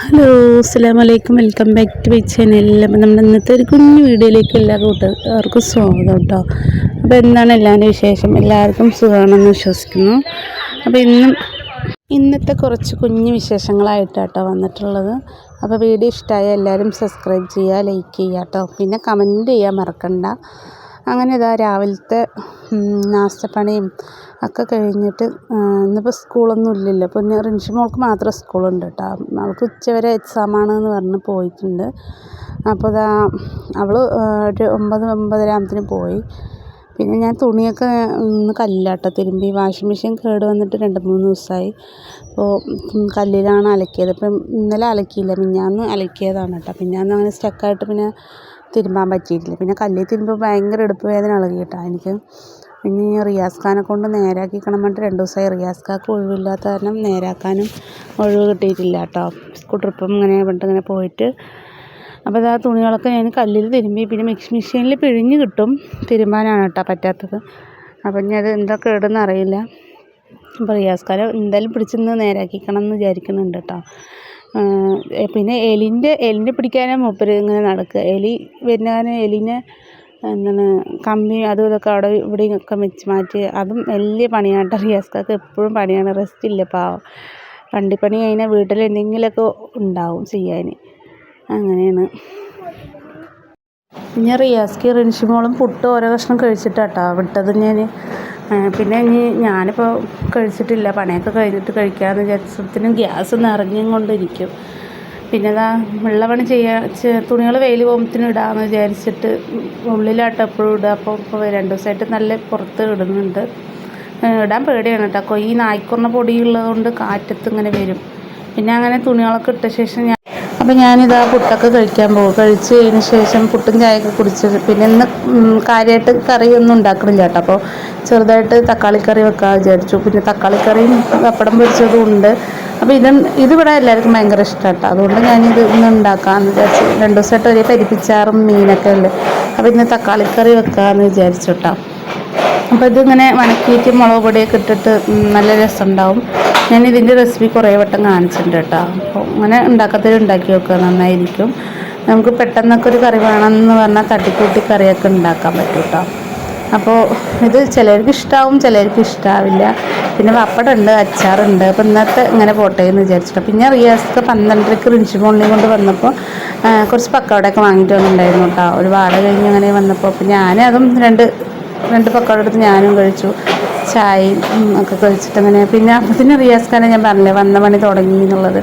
Hello അസ്സാം വലൈക്കും welcome back to my channel. അപ്പം നമ്മുടെ ഇന്നത്തെ ഒരു കുഞ്ഞു വീഡിയോയിലേക്ക് എല്ലാ സ്വാഗതം കേട്ടോ. അപ്പോൾ എന്താണ് എല്ലാവരുടെ വിശേഷം? എല്ലാവർക്കും സുഖമാണെന്ന് വിശ്വസിക്കുന്നു. അപ്പോൾ ഇന്നും ഇന്നത്തെ കുറച്ച് കുഞ്ഞു വിശേഷങ്ങളായിട്ടാട്ടോ വന്നിട്ടുള്ളത്. അപ്പോൾ വീഡിയോ ഇഷ്ടമായ എല്ലാവരും സബ്സ്ക്രൈബ് ചെയ്യുക ലൈക്ക് ചെയ്യുക കേട്ടോ. പിന്നെ കമന്റ് ചെയ്യാൻ മറക്കണ്ട. അങ്ങനെ ഇതാ രാവിലത്തെ നാസ്തപ്പണിയും ഒക്കെ കഴിഞ്ഞിട്ട് ഇന്നിപ്പോൾ സ്കൂളൊന്നും ഇല്ലല്ലോ. അപ്പോൾ ഇന്ന് റിൻഷി മോൾക്ക് മാത്രം സ്കൂളുണ്ട് കേട്ടോ. അവൾക്ക് ഉച്ചവരെ എക്സാമാണെന്ന് പറഞ്ഞ് പോയിട്ടുണ്ട്. അപ്പോൾ ഇതാ അവൾ ഒരു ഒമ്പത് ഒമ്പതര ആകുമ്പത്തിന് പോയി. പിന്നെ ഞാൻ തുണിയൊക്കെ ഇന്ന് കല്ലാട്ട തിരുമ്പി. വാഷിംഗ് മെഷീൻ കേട് വന്നിട്ട് രണ്ട് മൂന്ന് ദിവസമായി അപ്പോൾ കല്ലിലാണ് അലക്കിയത്. ഇപ്പം ഇന്നലെ അലക്കിയില്ല. മിഞ്ഞാന്ന് അലക്കിയതാണ് കേട്ടോ. മിഞ്ഞാന്ന് അങ്ങനെ സ്റ്റക്കായിട്ട് പിന്നെ തിരുമ്പാൻ പറ്റിയിട്ടില്ല. പിന്നെ കല്ലിൽ തിരുമ്പുമ്പോൾ ഭയങ്കര എടുപ്പ് വേദന ഇളകി കേട്ടോ എനിക്ക്. പിന്നെ ഈ ഖാനെ കൊണ്ട് നേരാക്കിക്കണം പറഞ്ഞിട്ട് രണ്ട് ദിവസമായി റിയാസ് ഖാക്ക് ഒഴിവില്ലാത്ത കാരണം നേരാക്കാനും ഒഴിവ് കിട്ടിയിട്ടില്ല കേട്ടോ. സ്കൂൾ ട്രിപ്പും ഇങ്ങനെ പറഞ്ഞിട്ട് ഇങ്ങനെ പോയിട്ട്. അപ്പോൾ ഇതാ തുണികളൊക്കെ ഞാൻ കല്ലിൽ തിരുമ്പി. പിന്നെ മിക്സ് മെഷീനിൽ പിഴിഞ്ഞ് കിട്ടും. തിരുമ്പാനാണ് കേട്ടോ പറ്റാത്തത്. അപ്പം ഞാൻ അത് എന്താ കേടെന്ന് അറിയില്ല. അപ്പോൾ റിയാസ് ഖാനെ എന്തായാലും പിടിച്ചിന്ന് നേരാക്കിക്കണം എന്ന് വിചാരിക്കുന്നുണ്ട് കേട്ടോ. പിന്നെ എലിന്റെ എലിന്റെ പിടിക്കാനാണ് മൂപ്പര് ഇങ്ങനെ നടക്കുക. എലി വരുന്ന കാരണം എലിനെ എന്താണ് കമ്പി അതും ഇതൊക്കെ അവിടെ ഇവിടെയും ഒക്കെ വെച്ച് മാറ്റി അതും വലിയ പണിയാണ് റിയാസ്ക്കൊക്കെ എപ്പോഴും പണിയാണ് റെസ്റ്റ് ഇല്ല പാവം. വണ്ടിപ്പണി കഴിഞ്ഞാൽ വീട്ടിൽ എന്തെങ്കിലുമൊക്കെ ഉണ്ടാവും ചെയ്യാൻ അങ്ങനെയാണ്. പിന്നെ റിയാസ്ക്ക് റിൻഷിമോളും പുട്ട് ഓരോ കഷ്ണം കഴിച്ചിട്ടാട്ടോ വിട്ടത് ഞാൻ പിന്നെ ഇനി ഞാനിപ്പോൾ കഴിച്ചിട്ടില്ല പണിയൊക്കെ കഴിഞ്ഞിട്ട് കഴിക്കാമെന്ന് വിചാരിച്ചതിനും ഗ്യാസ് നിറഞ്ഞും കൊണ്ടിരിക്കും. പിന്നെ ഇതാ ഉള്ള ചെയ്യാ തുണികൾ വെയിൽ പോകുമ്പത്തിന് ഇടാമെന്ന് വിചാരിച്ചിട്ട് ഉള്ളിലാട്ടോ എപ്പോഴും ഇടുക. അപ്പോൾ ഇപ്പോൾ രണ്ട് ദിവസമായിട്ട് നല്ല പുറത്ത് ഇടുന്നുണ്ട്. ഇടാൻ പേടിയാണ് കേട്ടോ അപ്പോൾ ഈ നായ്ക്കുറന്ന പൊടിയുള്ളത് കൊണ്ട് കാറ്റത്ത് ഇങ്ങനെ വരും. പിന്നെ അങ്ങനെ തുണികളൊക്കെ ഇട്ട ശേഷം ഞാൻ അപ്പോൾ ഞാനിതാ പുട്ടൊക്കെ കഴിക്കാൻ പോകും കഴിച്ച് കഴിഞ്ഞ ശേഷം പുട്ടും ചായയൊക്കെ കുടിച്ച് പിന്നെ ഇന്ന് കാര്യമായിട്ട് കറിയൊന്നും ഉണ്ടാക്കണില്ല കേട്ടോ അപ്പോൾ ചെറുതായിട്ട് തക്കാളിക്കറി വെക്കാൻ വിചാരിച്ചു. പിന്നെ തക്കാളിക്കറിയും പപ്പടം പൊരിച്ചതും ഉണ്ട്. അപ്പോൾ ഇത് ഇതിവിടെ എല്ലാവർക്കും ഭയങ്കര ഇഷ്ടമാണ് കേട്ടോ അതുകൊണ്ട് ഞാനിത് ഇന്ന് ഉണ്ടാക്കാമെന്ന് വിചാരിച്ചു രണ്ട് ദിവസമായിട്ട് ഒരേ പരിപ്പിച്ചാറും മീനൊക്കെ ഉണ്ട്. അപ്പോൾ ഇന്ന് തക്കാളി കറി വെക്കാമെന്ന് വിചാരിച്ചു കേട്ടോ അപ്പോൾ ഇതിങ്ങനെ വണക്കിയിട്ട് മുളക് പൊടിയൊക്കെ ഇട്ടിട്ട് നല്ല നല്ല രസമുണ്ടാവും. ഞാൻ ഇതിന്റെ റെസിപ്പി കുറേ വട്ടം കാണിച്ചിട്ടുണ്ട് കേട്ടോ. അപ്പോൾ അങ്ങനെ ഉണ്ടാക്കാത്തവർ ഉണ്ടാക്കി വെക്കുക നന്നായിരിക്കും. നമുക്ക് പെട്ടെന്നൊക്കെ ഒരു കറി വേണമെന്ന് പറഞ്ഞാൽ തട്ടിക്കൂട്ടി കറിയൊക്കെ ഉണ്ടാക്കാൻ പറ്റും കേട്ടോ അപ്പോൾ ഇത് ചിലർക്ക് ഇഷ്ടാവും ചിലർക്ക് ഇഷ്ടാവില്ല. പിന്നെ പപ്പടം ഉണ്ട് അച്ചാറുണ്ട്. അപ്പോൾ ഇന്നത്തെ ഇങ്ങനെ പോട്ടെ എന്ന് വിചാരിച്ചിട്ട്. പിന്നെ റിയാസ്ക്ക് പന്ത്രണ്ടരക്ക് റിഞ്ചി മോണിനെ കൊണ്ട് വന്നപ്പോൾ കുറച്ച് പക്കവടയൊക്കെ വാങ്ങിയിട്ട് വന്നിട്ടുണ്ടായിരുന്നു കേട്ടോ. ഒരു വാട കഴിഞ്ഞ് അങ്ങനെ വന്നപ്പോൾ അപ്പോൾ ഞാൻ അതും രണ്ട് രണ്ട് പക്കവട എടുത്ത് ഞാനും കഴിച്ചു. ചായയും ഒക്കെ കഴിച്ചിട്ട് അങ്ങനെ. പിന്നെ അപ്പത്തിന് റിയാസ് ഖാനെ ഞാൻ പറഞ്ഞില്ലേ വന്ന പണി തുടങ്ങി എന്നുള്ളത്.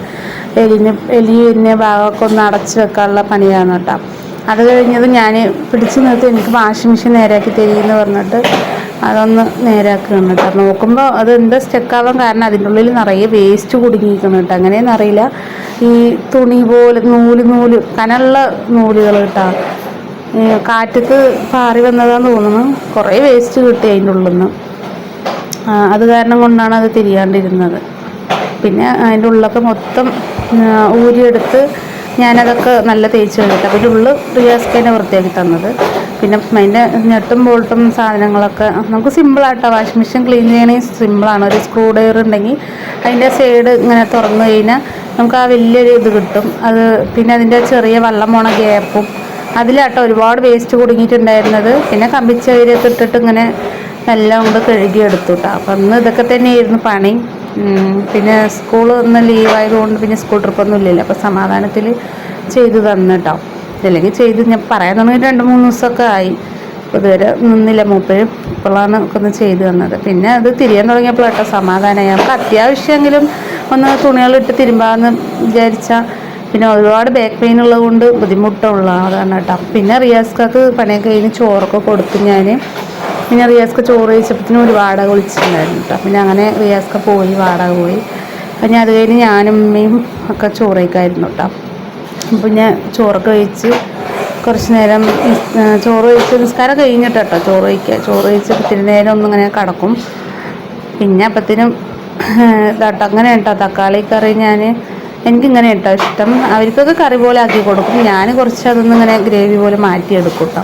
എലിന് എലി എന്നെ ഭാഗമൊക്കെ ഒന്ന് അടച്ചു വെക്കാനുള്ള പണിയാണ് കേട്ടോ. അത് കഴിഞ്ഞത് ഞാൻ പിടിച്ചു നിർത്തി എനിക്ക് വാഷിംഗ് മെഷീൻ നേരാക്കി തരിയെന്ന് പറഞ്ഞിട്ട് അതൊന്ന് നേരാക്കുകയാണ് കേട്ടോ. നോക്കുമ്പോൾ അത് എന്താ സ്റ്റെക്കാവാൻ കാരണം അതിന്റെ ഉള്ളിൽ നിറയെ വേസ്റ്റ് കുടുങ്ങിയിരിക്കണം കേട്ടോ. അങ്ങനെയൊന്നും അറിയില്ല. ഈ തുണി പോലെ നൂൽ നൂൽ കനമുള്ള നൂലുകൾ കേട്ടോ. കാറ്റത്ത് പാറി വന്നതാന്ന് തോന്നുന്നു. കുറേ വേസ്റ്റ് കിട്ടി അതിന്റെ ഉള്ളിൽ നിന്ന് അത് കാരണം കൊണ്ടാണ് അത് തിരിയാണ്ടിരുന്നത്. പിന്നെ അതിന്റെ ഉള്ളൊക്കെ മൊത്തം ഊരിയെടുത്ത് ഞാനതൊക്കെ നല്ല തേച്ച് കഴിഞ്ഞിട്ട് അപ്പോൾ ഉള്ളു റിയാസ്കേനെ വൃത്തിയാക്കി തന്നത്. പിന്നെ അതിന്റെ ഞെട്ടും ബോൾട്ടും സാധനങ്ങളൊക്കെ നമുക്ക് സിമ്പിളാട്ടോ വാഷിംഗ് മെഷീൻ ക്ലീൻ ചെയ്യണമെങ്കിൽ സിമ്പിളാണ് ഒരു സ്ക്രൂ ഡ്രൈവർ ഉണ്ടെങ്കിൽ അതിന്റെ സൈഡ് ഇങ്ങനെ തുറന്നു കഴിഞ്ഞാൽ നമുക്ക് ആ വലിയൊരു ഇത് കിട്ടും. അത് പിന്നെ അതിന്റെ ചെറിയ വെള്ളം പോണ ഗ്യാപ്പും. അതിലാട്ടോ ഒരുപാട് വേസ്റ്റ് കുടുങ്ങിയിട്ടുണ്ടായിരുന്നത്. പിന്നെ കമ്പിച്ചവരൊക്കെ ഇട്ടിട്ട് ഇങ്ങനെ എല്ലാം കൊണ്ട് കഴുകിയെടുത്തു കേട്ടോ അപ്പം അന്ന് ഇതൊക്കെ തന്നെയായിരുന്നു പണി. പിന്നെ സ്കൂൾ ഒന്ന് ലീവായതുകൊണ്ട് പിന്നെ സ്കൂൾ ട്രിപ്പൊന്നും ഇല്ലല്ലോ. അപ്പോൾ സമാധാനത്തിൽ ചെയ്തു തന്നു കേട്ടോ അല്ലെങ്കിൽ ചെയ്ത് ഞാൻ പറയാൻ തുടങ്ങി രണ്ട് മൂന്ന് ദിവസമൊക്കെ ആയി. ഇതുവരെ നിന്നില്ല മൂപ്പര്. ഇപ്പോഴാണ് ഒക്കെ ഒന്ന് ചെയ്തു തന്നത്. പിന്നെ അത് തിരിയാൻ തുടങ്ങിയപ്പോൾ കേട്ടോ സമാധാനമായി നമുക്ക് അത്യാവശ്യമെങ്കിലും ഒന്ന് തുണികളിട്ട് തിരുമ്പാന്ന് വിചാരിച്ചാൽ പിന്നെ ഒരുപാട് ബാക്ക് പെയിൻ ഉള്ളത് കൊണ്ട് ബുദ്ധിമുട്ടുള്ള അതാണ് കേട്ടോ പിന്നെ റിയാസ്കാക്ക് പണിയൊക്കെ കഴിഞ്ഞ് ചോറൊക്കെ കൊടുത്തു ഞാൻ പിന്നെ റിയാസ്ക ചോറ് കഴിച്ചപ്പത്തിന് ഒരു വാടക വിളിച്ചിട്ടുണ്ടായിരുന്നു കേട്ടോ പിന്നെ അങ്ങനെ റിയാസ്ക പോയി വാടക പോയി. പിന്നെ അത് കഴിഞ്ഞ് ഞാനും അമ്മയും ഒക്കെ ചോറ് കഴിക്കായിരുന്നു കേട്ടോ ഞാൻ ചോറൊക്കെ കഴിച്ച് കുറച്ച് നേരം ചോറ് കഴിച്ച് നിസ്കാരം കഴിഞ്ഞിട്ട് കേട്ടോ ചോറ് കഴിക്കുക ചോറ് കഴിച്ച് ഇത്തിരി നേരം ഒന്നിങ്ങനെ കിടക്കും. പിന്നെ അപ്പത്തിനും അങ്ങനെ കേട്ടോ തക്കാളി കറി ഞാൻ എനിക്കിങ്ങനെ കേട്ടോ ഇഷ്ടം. അവർക്കൊക്കെ കറി പോലെ ആക്കി കൊടുക്കും. ഞാൻ കുറച്ച് അതൊന്നും ഇങ്ങനെ ഗ്രേവി പോലെ മാറ്റിയെടുക്കും കേട്ടോ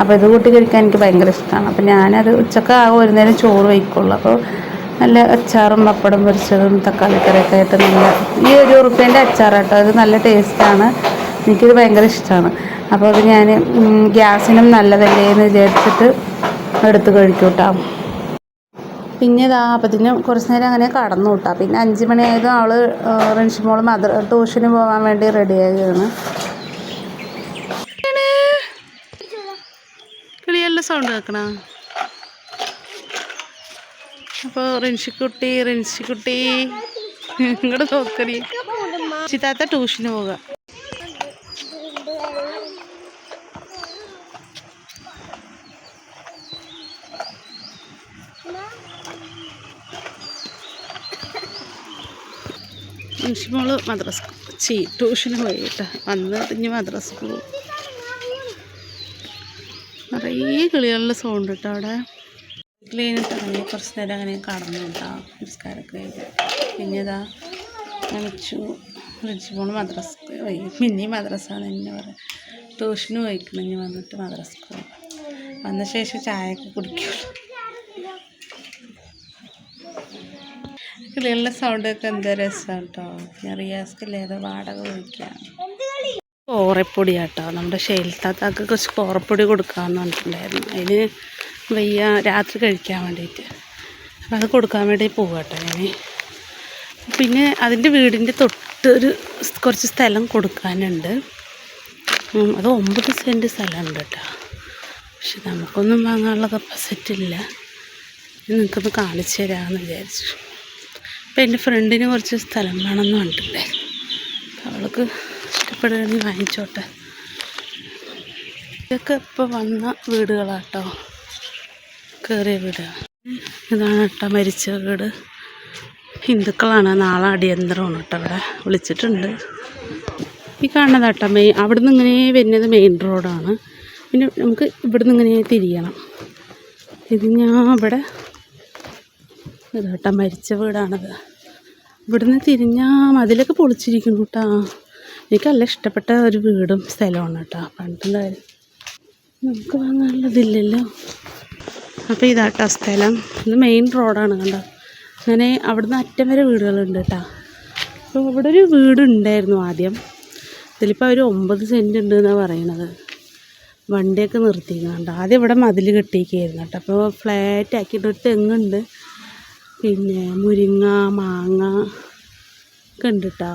അപ്പോൾ ഇത് കൂട്ടി കഴിക്കാൻ എനിക്ക് ഭയങ്കര ഇഷ്ടമാണ് അപ്പോൾ ഞാനത് ഉച്ചയ്ക്ക് ആകും ഒരു നേരം ചോറ് വയ്ക്കുള്ളൂ. അപ്പോൾ നല്ല അച്ചാറും പപ്പടം പൊരിച്ചതും തക്കാളി കറിയൊക്കെ ആയിട്ട് നല്ല ഈ ഒരു ഉറുപ്പ്യന്റെ അച്ചാറാട്ടോ. അത് നല്ല ടേസ്റ്റാണ് എനിക്കിത് ഭയങ്കര ഇഷ്ടമാണ് അപ്പോൾ അത് ഞാൻ ഗ്യാസിനും നല്ലതല്ലേ എന്ന് വിചാരിച്ചിട്ട് എടുത്ത് കഴിക്കും കേട്ടോ പിന്നെ ഇതാ അപ്പത്തിന് കുറച്ച് നേരം അങ്ങനെ കടന്നു വിട്ടാ പിന്നെ അഞ്ച് മണിയായതും അവൾ റിൻഷിമോൾ മദർ ട്യൂഷന് പോകാൻ വേണ്ടി റെഡിയാകുകയാണ് സൗണ്ട് കേൾക്കണ അപ്പോൾ റിൻഷിക്കുട്ടി റിൻഷിക്കുട്ടി. ഇങ്ങോട്ട് നോക്കറി ചിത്താത്ത ട്യൂഷന് പോക റിൻഷിമോൾ മദ്രസ് ചീ ട്യൂഷന് പോയി കേട്ടോ വന്ന് ഇനി മദ്രസ്ക്ക് പോകും നിറയെ കിളികളുടെ സൗണ്ട് കേട്ടോ അവിടെ? ക്ലീനിട്ട് അങ്ങനെ കുറച്ച് നേരം അങ്ങനെ കടന്നു കേട്ടോ നിസ്കാരമൊക്കെ കഴിഞ്ഞ്. പിന്നെ ഇതാ നനച്ചു പോണ് മദ്രസ്ക്ക് പോയി. പിന്നെ മദ്രസ തന്നെ പറയാം. ട്യൂഷന് പോയിക്കണം ഇനി വന്നിട്ട് മദ്രസ് പോകും വന്ന ശേഷം ചായയൊക്കെ കുടിക്കുള്ളൂ. കിളികളുടെ സൗണ്ടൊക്കെ എന്താ രസമാണ് കേട്ടോ? ഞാൻ റിയാസ്ക്കില്ലേ അത് വാടക വയ്ക്കാം കോറപ്പൊടി കേട്ടോ നമ്മുടെ ഷെയിൽത്താത്താക്ക് കുറച്ച് കോറപ്പൊടി കൊടുക്കാമെന്ന് പറഞ്ഞിട്ടുണ്ടായിരുന്നു. അതിന് വയ്യ രാത്രി കഴിക്കാൻ വേണ്ടിയിട്ട് അപ്പം അത് കൊടുക്കാൻ വേണ്ടി പോവുക കേട്ടോ ഞാൻ പിന്നെ അതിന്റെ വീടിന്റെ തൊട്ട് ഒരു കുറച്ച് സ്ഥലം കൊടുക്കാനുണ്ട്. അത് ഒമ്പത് സെന്റ് സ്ഥലമുണ്ട് കേട്ടോ. പക്ഷെ നമുക്കൊന്നും വാങ്ങാനുള്ള കപ്പാസിറ്റി ഇല്ല. നിങ്ങൾക്കൊന്ന് കാണിച്ചു തരാമെന്ന് വിചാരിച്ചു. അപ്പം എന്റെ ഫ്രണ്ടിന് കുറച്ച് സ്ഥലം വേണമെന്ന് പറഞ്ഞിട്ടുണ്ടായിരുന്നു. അവൾക്ക് ഇഷ്ടപ്പെടുകയാണെങ്കിൽ വാങ്ങിച്ചോട്ടെ. ഇതൊക്കെ ഇപ്പോൾ വന്ന വീടുകളാട്ടോ. കയറിയ വീടുകൾ ഇതാണ് കേട്ടോ മരിച്ച വീട്. ഹിന്ദുക്കളാണ്. നാളെ അടിയന്തരമാണ് കേട്ടോ അവിടെ വിളിച്ചിട്ടുണ്ട്. ഈ കാണുന്നത് കേട്ടോ മെയിൻ. അവിടുന്ന് ഇങ്ങനെ വരുന്നത് മെയിൻ റോഡാണ്. പിന്നെ നമുക്ക് ഇവിടുന്ന് ഇങ്ങനെ തിരിയണം. ഇത് ഞാൻ ഇവിടെ ഇതാട്ട മരിച്ച വീടാണത്. ഇവിടുന്ന് തിരിഞ്ഞാൽ മതിലൊക്കെ പൊളിച്ചിരിക്കുന്നു കേട്ടോ. എനിക്ക് നല്ല ഇഷ്ടപ്പെട്ട ഒരു വീടും സ്ഥലമാണ് കേട്ടോ. പണ്ടുണ്ടായത് നമുക്ക് വാങ്ങാനുള്ളതില്ലല്ലോ അപ്പോൾ ഇതാട്ടോ സ്ഥലം. ഇത് മെയിൻ റോഡാണ് കണ്ടോ. അങ്ങനെ അവിടുന്ന് അറ്റം വരെ വീടുകളുണ്ട് കേട്ടോ. അപ്പോൾ ഇവിടെ ഒരു വീടുണ്ടായിരുന്നു ആദ്യം. ഇതിലിപ്പോൾ ഒരു ഒമ്പത് സെന്റ് ഉണ്ട് എന്നാണ് പറയണത്. വണ്ടിയൊക്കെ നിർത്തിക്കുന്നുണ്ട് ആദ്യം ഇവിടെ മതിൽ കെട്ടിയിരിക്കുകയായിരുന്നു കേട്ടോ. അപ്പോൾ ഫ്ലാറ്റ് ആക്കിയിട്ട് ഒരു തെങ്ങുണ്ട്. പിന്നെ മുരിങ്ങ മാങ്ങ ഒക്കെ ഉണ്ട് കേട്ടോ.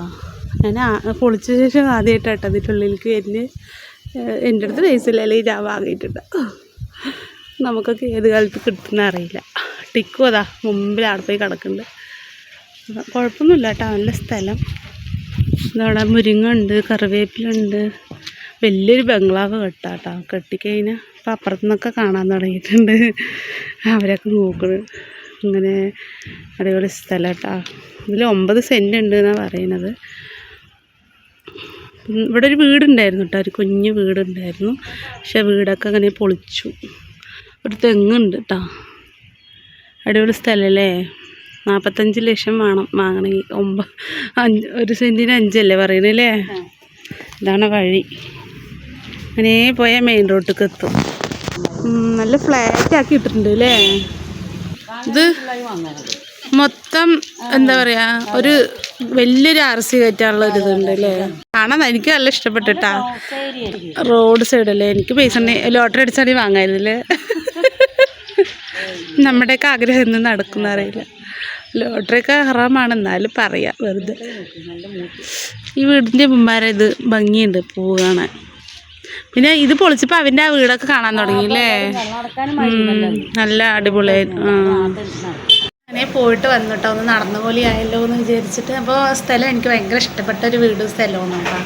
ആ- പൊളിച്ച ശേഷം ആദ്യമായിട്ട് അതിന്റെ ഉള്ളിലേക്ക് എന്റെ അടുത്ത് പൈസയില്ല ഞാൻ വാങ്ങിയിട്ടുണ്ട് നമുക്കൊക്കെ ഏത് കാലത്ത് കിട്ടുന്ന അറിയില്ല. ടിക്കും അതാ മുമ്പിൽ ആടെ പോയി കിടക്കുന്നുണ്ട് കുഴപ്പമൊന്നുമില്ല കേട്ടോ നല്ല സ്ഥലം. ഇതവിടെ മുരിങ്ങ ഉണ്ട് കറിവേപ്പിലുണ്ട് വലിയൊരു ബംഗ്ലാവ് കെട്ടാട്ടോ കെട്ടിക്കഴിഞ്ഞാൽ ഇപ്പം അപ്പുറത്തു നിന്നൊക്കെ കാണാൻ തുടങ്ങിയിട്ടുണ്ട്. അവരൊക്കെ നോക്കുന്നത് ഇങ്ങനെ അടിപൊളി സ്ഥലം കേട്ടോ ഇതിൽ ഒമ്പത് സെന്റ് ഉണ്ട് എന്നാണ് പറയുന്നത് ഇവിടെ ഒരു വീടുണ്ടായിരുന്നു കേട്ടോ ഒരു കുഞ്ഞ് വീടുണ്ടായിരുന്നു. പക്ഷെ വീടൊക്കെ അങ്ങനെ പൊളിച്ചു. ഒരു തെങ്ങുണ്ട് കേട്ടോ അടിപൊളി സ്ഥലമല്ലേ നാൽപ്പത്തഞ്ച് ലക്ഷം വേണം വാങ്ങണമെങ്കിൽ. ഒമ്പ അഞ്ച് ഒരു സെന്റിന് അഞ്ചല്ലേ പറയണല്ലേ ഇതാണ് വഴി. അങ്ങനെ പോയാൽ മെയിൻ റോഡിലേക്ക് എത്തും. നല്ല ഫ്ലാറ്റ് ആക്കി ഇട്ടിട്ടുണ്ട് അല്ലേ ഇത് മൊത്തം എന്താ പറയുക ഒരു വലിയൊരു ആർ സി കയറ്റാനുള്ള ഒരു ഇതുണ്ട് അല്ലേ കാണാൻ എനിക്ക് നല്ല ഇഷ്ടപ്പെട്ടിട്ടാ. റോഡ് സൈഡല്ലേ എനിക്ക് പൈസ ലോട്ടറി അടിച്ചാണ് വാങ്ങായിരുന്നില്ലേ നമ്മുടെയൊക്കെ ആഗ്രഹം എന്ന് നടക്കുന്ന അറിയില്ല. ലോട്ടറിയൊക്കെ ഹറാമാണ് എന്നാലും പറയാ വെറുതെ. ഈ വീടിന്റെ മുമ്പാരെ ഇത് ഭംഗിയുണ്ട് പൂ കാണാൻ. പിന്നെ ഇത് പൊളിച്ചപ്പോൾ അവന്റെ ആ വീടൊക്കെ കാണാൻ തുടങ്ങിയില്ലേ നല്ല അടിപൊളിയായി ആ. അങ്ങനെ പോയിട്ട് വന്നിട്ടോ ഒന്ന് നടന്ന പോലെ ആയല്ലോ എന്ന് വിചാരിച്ചിട്ട്. അപ്പോൾ സ്ഥലം എനിക്ക് ഭയങ്കര ഇഷ്ടപ്പെട്ട ഒരു വീടും സ്ഥലമാണ് കേട്ടോ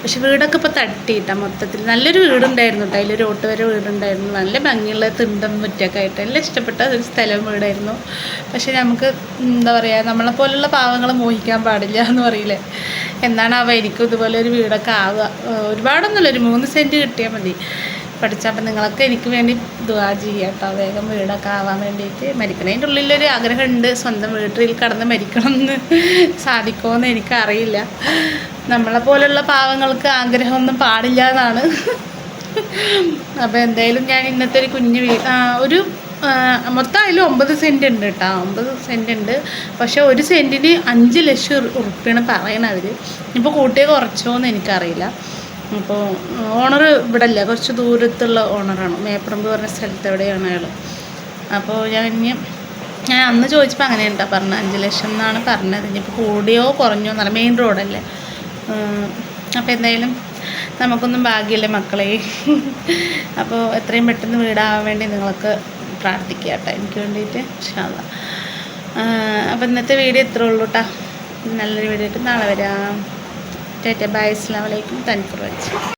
പക്ഷെ വീടൊക്കെ ഇപ്പോൾ തട്ടിയിട്ടാ മൊത്തത്തിൽ നല്ലൊരു വീടുണ്ടായിരുന്നു കേട്ടോ അതിലൊരു ഓട്ട് വരെ വീടുണ്ടായിരുന്നു. നല്ല ഭംഗിയുള്ള തിണ്ടം മുറ്റൊക്കെ ആയിട്ട്. എല്ലാം ഇഷ്ടപ്പെട്ട ഒരു സ്ഥലം വീടായിരുന്നു. പക്ഷെ നമുക്ക് എന്താ പറയുക നമ്മളെ പോലുള്ള പാവങ്ങൾ മോഹിക്കാൻ പാടില്ല എന്ന് പറയില്ലേ. എന്നാണ് അവ എനിക്കും ഇതുപോലെ ഒരു വീടൊക്കെ ആവുക. ഒരുപാടൊന്നുമില്ല. ഒരു മൂന്ന് സെന്റ് കിട്ടിയാൽ മതി. പഠിച്ചപ്പോൾ നിങ്ങളൊക്കെ എനിക്ക് വേണ്ടി ദുവാ ചെയ്യുക വേഗം വീടൊക്കെ ആവാൻ വേണ്ടിയിട്ട് മരിക്കണം. അതിന്റെ ഉള്ളിലൊരു ആഗ്രഹമുണ്ട്. സ്വന്തം വീട്ടിൽ കടന്ന് മരിക്കണം എന്ന് സാധിക്കുമോ എന്ന് എനിക്കറിയില്ല. നമ്മളെ പോലുള്ള പാവങ്ങൾക്ക് ആഗ്രഹമൊന്നും പാടില്ല എന്നാണ്. അപ്പോൾ എന്തായാലും ഞാൻ ഇന്നത്തെ ഒരു കുഞ്ഞു ഒരു മൊത്തം അതിൽ ഒമ്പത് സെന്റ് ഉണ്ട് കേട്ടോ. ഒമ്പത് സെന്റ് ഉണ്ട്. പക്ഷേ ഒരു സെന്റിന് അഞ്ച് ലക്ഷം ഉറുപ്പിയാണ് പറയണത് ഇപ്പോൾ കൂട്ടിയ കുറച്ചോന്ന് എനിക്കറിയില്ല. അപ്പോൾ ഓണർ ഇവിടെ അല്ല കുറച്ച് ദൂരത്തുള്ള ഓണറാണ് മേപ്പറമ്പ് പറഞ്ഞ സ്ഥലത്ത് എവിടെയാണ് അയാൾ അപ്പോൾ ഞാൻ ഇനി ഞാൻ അന്ന് ചോദിച്ചപ്പോൾ അങ്ങനെ ഉണ്ടാ പറഞ്ഞത് അഞ്ച് ലക്ഷം എന്നാണ് പറഞ്ഞത്. ഇനിയിപ്പോൾ കൂടിയോ കുറഞ്ഞോ എന്നറിയാം മെയിൻ റോഡല്ലേ. അപ്പോൾ എന്തായാലും നമുക്കൊന്നും ഭാഗ്യമില്ല മക്കളെ. അപ്പോൾ എത്രയും പെട്ടെന്ന് വീടാവാൻ വേണ്ടി നിങ്ങൾക്ക് പ്രാർത്ഥിക്കുക കേട്ടോ. എനിക്ക് വേണ്ടിയിട്ട് ഇഷ്ടമാണ് അപ്പോൾ ഇന്നത്തെ വീഡിയോ ഇത്രേ ഉള്ളൂ കേട്ടോ നല്ലൊരു വീഡിയോ ആയിട്ട് നാളെ വരാം. ടാറ്റ ബൈ അസ്സാം വലൈക്കും താങ്ക് ഫോർ വാച്ചിങ്